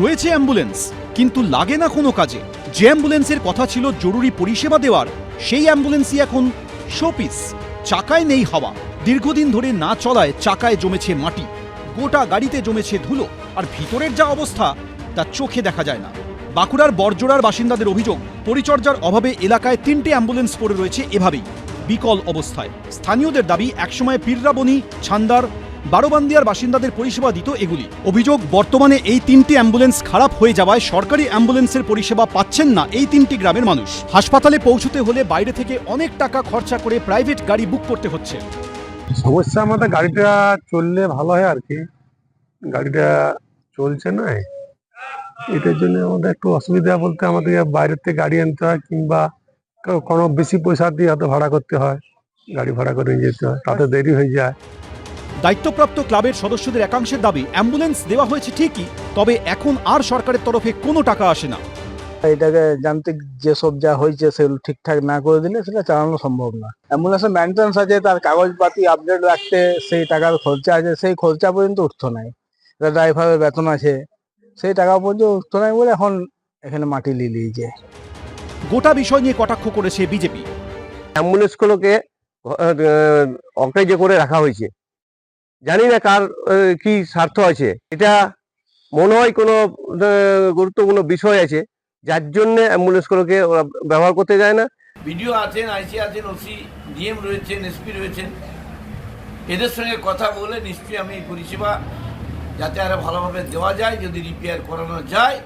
রয়েছে অ্যাম্বুলেন্স, কিন্তু লাগে না কোনো কাজে। যে অ্যাম্বুলেন্সের কথা ছিল জরুরি পরিষেবা দেওয়ার, সেই অ্যাম্বুলেন্সই এখন শোপিস, চাকায় নেই হাওয়া। দীর্ঘদিন ধরে না চলায় চাকায় জমেছে মাটি, গোটা গাড়িতে জমেছে ধুলো, আর ভিতরের যা অবস্থা, তা চোখে দেখা যায় না। বাঁকুড়ার বরজোড়ার বাসিন্দাদের অভিযোগ, পরিচর্যার অভাবে এলাকায় তিনটে অ্যাম্বুলেন্স পড়ে রয়েছে এভাবেই। বিকল অবস্থায়। স্থানীয়দের দাবি, একসময় পীররাবণী, ছান্দার বারোবান্দিয়ার বাসিন্দাদের পরিষেবা দিত এগুলি। অভিযোগ, বর্তমানে এই তিনটি অ্যাম্বুলেন্স খারাপ হয়ে যাওয়ায় সরকারি অ্যাম্বুলেন্সের পরিষেবা পাচ্ছেন না এই তিনটি গ্রামের মানুষ। হাসপাতালে পৌঁছতে হলে বাইরে থেকে অনেক টাকা খরচা করে প্রাইভেট গাড়ি বুক করতে হচ্ছে। সমস্যা আমাদের গাড়িটা চললে ভালো হয় আর কি গাড়িটা চলছে না এটার জন্য আমাদের একটু অসুবিধা বলতে আমাদের বাইরের থেকে গাড়ি আনতে হয় কিংবা কোনো বেশি পয়সা দিয়ে হয়তো ভাড়া করতে হয়। গাড়ি ভাড়া করে নিয়ে যেতে হয়। তাতে দেরি হয়ে যায়। দায়িত্বপ্রাপ্ত ক্লাবের সদস্যদের একাংশের দাবি অ্যাম্বুলেন্স দেওয়া হয়েছে ঠিকই তবে এখন আর সরকারের তরফে কোনো টাকা আসে না। এটাকে যান্ত্রিক যেসব যা হয়েছে সেগুলো ঠিকঠাক না করে দিলে সেটা চালানো সম্ভব না। অ্যাম্বুলেন্সের মেনটেন্স আছে তার কাগজপাতি আপডেট রাখতে সেই টাকার খরচা আছে সেই খরচা পর্যন্ত উঠতো নাই। ড্রাইভারের বেতন আছে সেই টাকা পর্যন্ত উঠতো নাই বলে এখন এখানে মাটি লিয়ে লিয়েছে। গোটা বিষয় নিয়ে কটাক্ষ করেছে বিজেপি। অ্যাম্বুলেন্সগুলোকে অকেজে করে রাখা হয়েছে। জানি না কার কি স্বার্থ আছে। এটা মনে হয় কোনো গুরুত্বপূর্ণ বিষয় আছে। যার জন্য অ্যাম্বুলেন্সগুলোকে ওরা ব্যবহার করতে যায় না। বিডিও আছেন আইসি আছেন ওসি ডিএম রয়েছেন এসপি রয়েছেন। এদের সঙ্গে কথা বলে নিশ্চয়ই আমি পরিষেবা যাতে আরও ভালোভাবে দেওয়া যায় যদি রিপেয়ার করানো যায়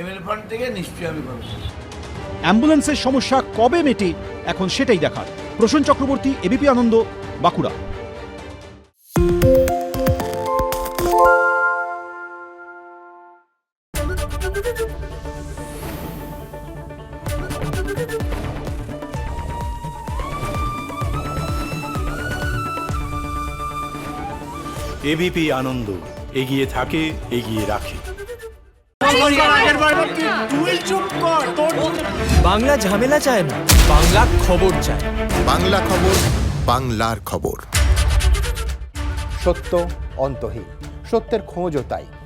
এমএল ফান্ড থেকে নিশ্চয়ই আমি করব অ্যাম্বুলেন্সের সমস্যা কবে মেটে এখন সেটাই দেখার। প্রসূন চক্রবর্তী এবিপি আনন্দ বাঁকুড়া। এবিপি আনন্দ এগিয়ে থাকে এগিয়ে রাখে। বাংলা ঝামেলা চায় না বাংলা খবর চায়। বাংলা খবর বাংলার খবর। সত্য অন্তহীন সত্যের খোঁজও তাই।